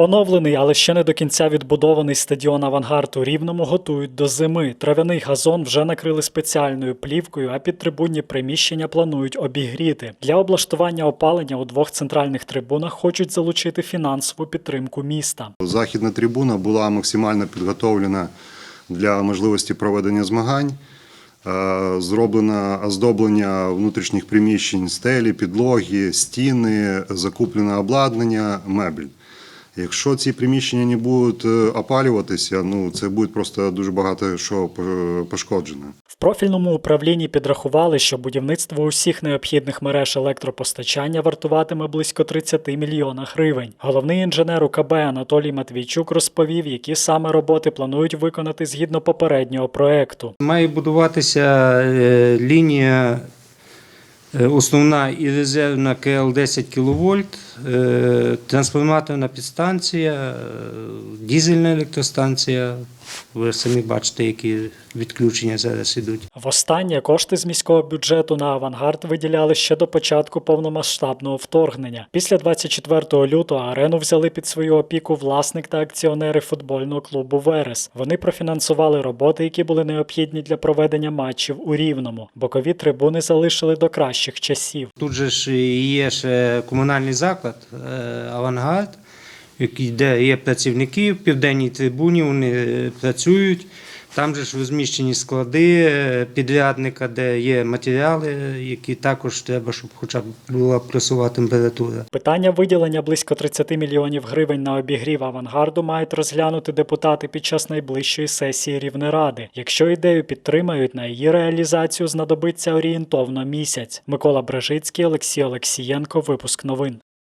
Оновлений, але ще не до кінця відбудований стадіон Авангард у Рівному готують до зими. Трав'яний газон вже накрили спеціальною плівкою, а підтрибунні приміщення планують обігріти. Для облаштування опалення у двох центральних трибунах хочуть залучити фінансову підтримку міста. Західна трибуна була максимально підготовлена для можливості проведення змагань. Е, Зроблено оздоблення внутрішніх приміщень, стелі, підлоги, стіни, закуплене обладнання, меблі. Якщо ці приміщення не будуть е, опалюватися, ну це буде просто дуже багато що пошкоджено. В профільному управлінні підрахували, що будівництво усіх необхідних мереж електропостачання вартуватиме близько 30 мільйона гривень. Головний інженер УКБ Анатолій Матвійчук розповів, які саме роботи планують виконати згідно попереднього проекту. Має будуватися е, лінія основна і резервна КЛ 10 кВт, е, трансформаторна підстанція, е, дізельна електростанція. Ви самі бачите, які відключення зараз ідуть. Востаннє кошти з міського бюджету на авангард виділяли ще до початку повномасштабного вторгнення. Після 24 лютого арену взяли під свою опіку власник та акціонери футбольного клубу Верес. Вони профінансували роботи, які були необхідні для проведення матчів у Рівному. Бокові трибуни залишили до кращих часів. Тут же ж є ще комунальний заклад е, Авангард, де є працівники в південній трибуні, вони е, працюють. Там же ж розміщені склади е, підрядника, де є матеріали, які також треба, щоб хоча б була плюсова температура. Питання виділення близько 30 мільйонів гривень на обігрів авангарду мають розглянути депутати під час найближчої сесії Рівнеради. Якщо ідею підтримають, на її реалізацію знадобиться орієнтовно місяць. Микола Бражицький, Олексій Олексієнко. Випуск новин.